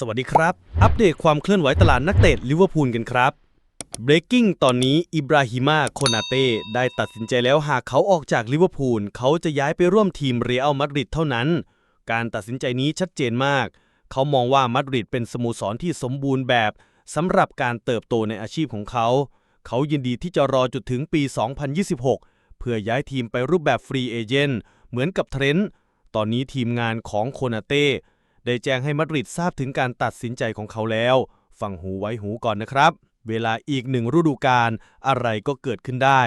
สวัสดีครับ อัปเดตความเคลื่อนไหวตลาดนักเตะลิเวอร์พูลกันครับ Breaking ตอนนี้อิบราฮิมาโคนาเต้ได้ตัดสินใจแล้วหากเขาออกจากลิเวอร์พูลเขาจะย้ายไปร่วมทีมเรอัลมาดริดเท่านั้น การตัดสินใจนี้ชัดเจนมาก เขามองว่ามาดริดเป็นสโมสรที่สมบูรณ์แบบสำหรับการเติบโตในอาชีพของเขา เขายินดีที่จะรอจุดถึงปี 2026 เพื่อย้ายทีมไปรูปแบบฟรีเอเจนต์เหมือนกับเทรนต์ตอนนี้ทีมงานของโคนาเต้ ได้แจ้งให้มาดริดทราบถึงการตัดสินใจของเขาแล้ว ฟังหูไว้หูก่อนนะครับ เวลาอีกหนึ่งฤดูกาลอะไรก็เกิดขึ้นได้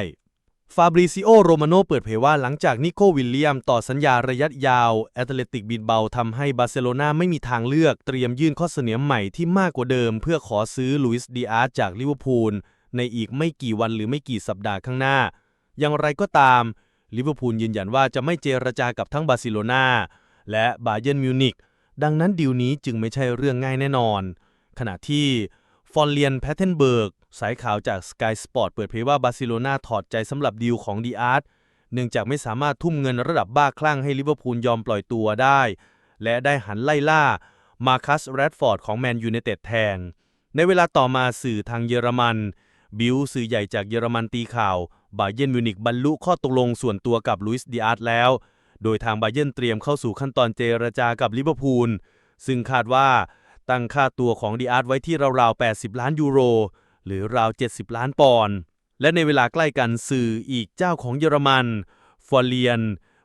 ฟาบริซิโอ โรมาโนเปิดเผยว่าหลังจากนิโควิลเลียมต่อสัญญาระยะยาว แอตเลติกบินเบาทำให้บาร์เซโลนาไม่มีทางเลือกเตรียมยื่นข้อเสนอใหม่ที่มากกว่าเดิม เพื่อขอซื้อลุยส์ดีอาร์จากลิเวอร์พูลในอีกไม่กี่วันหรือไม่กี่สัปดาห์ข้างหน้า อย่างไรก็ตามลิเวอร์พูลยืนยันว่าจะไม่เจรจากับทั้งบาร์เซโลนาและบาเยิร์นมิวนิก ดังนั้นดีลนี้จึงไม่ใช่เรื่องง่ายแน่นอน ขณะที่ฟอนเลียนแพทเทนเบิร์กสายข่าวจาก Sky Sport เปิดเผยว่าบาร์เซโลนาถอดใจสำหรับดีลของดีอาร์ตเนื่องจากไม่สามารถทุ่มเงินระดับบ้าคลั่งให้ลิเวอร์พูลยอมปล่อยตัวได้ และได้หันไล่ล่ามาคัสแรดฟอร์ดของแมนยู i นเต็ดแทน ในเวลาต่อมาสื่อทางเยอรมัน บิลสื่อใหญ่จากเยอรมันตีข่าว บาเยนมิวนิกบรรลุข้อตกลงส่วนตัวกับลุยส์ดีอาร์ตแล้ว โดยทางบาเยนเตรียมเข้าสู่ขั้นตอนเจรจากับลิเวอร์พูล ซึ่งคาดว่าตั้งค่าตัวของดีอาร์ตไว้ที่ราวๆ 80 ล้านยูโร หรือราว 70 ล้านปอนด์ และในเวลาใกล้กันสื่ออีกเจ้าของเยอรมัน ฟอร์เลียน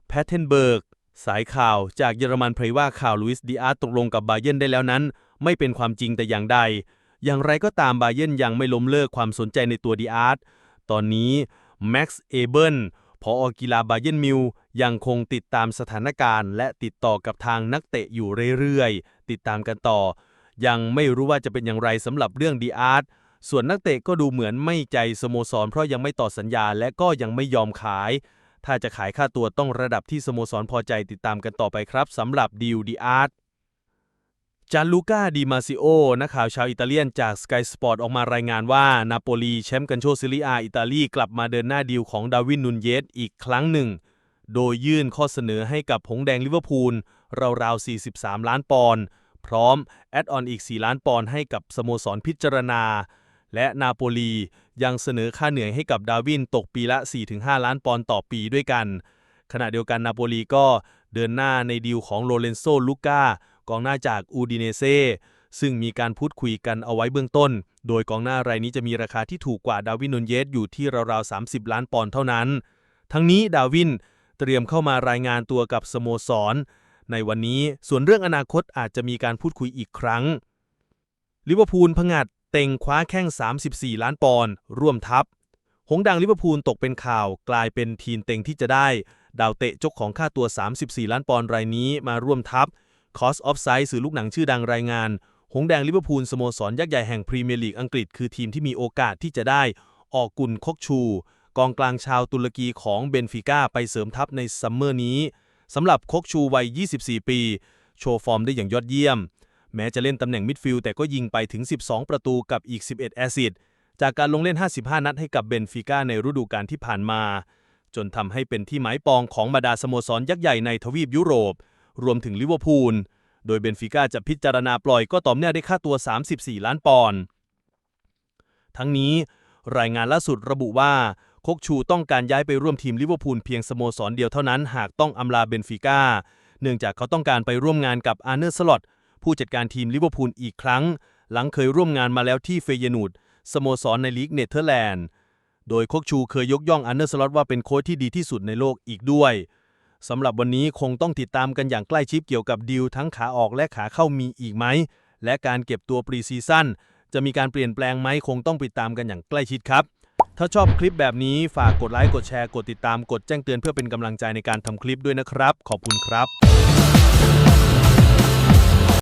แพทเทนเบิร์ก สายข่าวจากเยอรมันเผยว่าข่าวลุยส์ดีอาร์ตตกลงกับบาเยนได้แล้วนั้น ไม่เป็นความจริงแต่อย่างใด อย่างไรก็ตามบาเยนยังไม่ล้มเลิกความสนใจในตัวดีอาร์ต ตอนนี้แม็กซ์ เอเบิล พออกีฬาบาเยนมิวยังคงติดตามสถานการณ์ และติดต่อกับทางนักเตะอยู่เรื่อยๆ ติดตามกันต่อ ยังไม่รู้ว่าจะเป็นอย่างไรสำหรับเรื่องดีอาร์ตส่วนนักเตะก็ดูเหมือนไม่ใจสโมสร เพราะยังไม่ต่อสัญญาและก็ยังไม่ยอมขาย ถ้าจะขายค่าตัวต้องระดับที่สโมสรพอใจติดตามกันต่อไปครับสำหรับดิวดีอาร์ต จานลูก้าดิมาซิโอนักข่าวชาวอิตาเลียนจาก Sky Sport ออกมารายงานว่านาโปลีแชมป์กันโชซิลิอาอิตาลีกลับมาเดินหน้าดีลของดาวินนุนเยสอีกครั้งหนึ่ง โดยยื่นข้อเสนอให้กับผงแดงลิเวอร์พูล ราวๆ 43 ล้านปอนด์พร้อม แอดออนอีก 4 ล้านปอนด์ให้กับสโมสรพิจารณา และนาโปลียังเสนอค่าเหนื่อยให้กับดาวินตกปีละ 4-5 ล้านปอนด์ต่อปีด้วยกัน ขณะเดียวกันนาโปลีก็เดินหน้าในดีลของโลเรนโซลูก้า กองหน้าจากอูดิเนเซซึ่งมีการพูดคุยกันเอาไว้เบื้องต้น โดยกองหน้ารายนี้จะมีราคาที่ถูกกว่าดาวินนนเยสอยู่ที่ราวๆ 30 ล้านปอนด์เท่านั้น ทั้งนี้ดาวินเตรียมเข้ามารายงานตัวกับสโมสร ในวันนี้ส่วนเรื่องอนาคตอาจจะมีการพูดคุยอีกครั้งลิเวอร์พูลผงัดเต็งคว้าแข้ง 34 ล้านปอนด์ร่วมทัพ หงดังลิเวอร์พูลตกเป็นข่าวกลายเป็นทีมเต็งที่จะได้ ดาวเตะเจ้าของค่าตัว 34 ล้านปอนด์รายนี้มาร่วมทัพ คอสออฟไซด์สื่อลูกหนังชื่อดังรายงาน หงแดงลิเวอร์พูลสโมสรยักษ์ใหญ่แห่งพรีเมียร์ลีกอังกฤษคือทีมที่มีโอกาสที่จะได้ ออกกุนคกชู กองกลางชาวตุรกีของเบนฟิก้าไปเสริมทัพในซัมเมอร์นี้สำหรับคกชูวัย 24 ปี โชว์ฟอร์มได้อย่างยอดเยี่ยม แม้จะเล่นตำแหน่งมิดฟิลด์แต่ก็ยิงไปถึง 12 ประตูกับอีก 11 แอสซิสต์จากการลงเล่น 55 นัดให้กับเบนฟิก้าในฤดูกาลที่ผ่านมา จนทำให้เป็นที่หมายปองของบรรดาสโมสรยักษ์ใหญ่ในทวีปยุโรป รวมถึงลิเวอร์พูล โดยเบนฟิก้าจะพิจารณาปล่อยก็ต่อเมื่อได้ค่าตัว 34 ล้านปอนด์ ทั้งนี้รายงานล่าสุดระบุว่าคกชูต้องการย้ายไปร่วมทีมลิเวอร์พูลเพียงสโมสรเดียวเท่านั้นหากต้องอำลาเบนฟิก้า เนื่องจากเขาต้องการไปร่วมงานกับอาร์เนอร์สลอตผู้จัดการทีมลิเวอร์พูลอีกครั้ง หลังเคยร่วมงานมาแล้วที่เฟเยนูดสโมสรในลีกเนเธอร์แลนด์ โดยคกชูเคยยกย่องอาร์เนอร์สลอตว่าเป็นโค้ชที่ดีที่สุดในโลกอีกด้วย สำหรับวันนี้คงต้องติดตามกันอย่างใกล้ชิดเกี่ยวกับดีลทั้งขาออกและขาเข้ามีอีกไหม และการเก็บตัวปรีซีซั่นจะมีการเปลี่ยนแปลงไหมคงต้องติดตามกันอย่างใกล้ชิดครับ ถ้าชอบคลิปแบบนี้ฝากกดไลค์กดแชร์กดติดตามกดแจ้งเตือนเพื่อเป็นกำลังใจในการทำคลิปด้วยนะครับ ขอบคุณครับ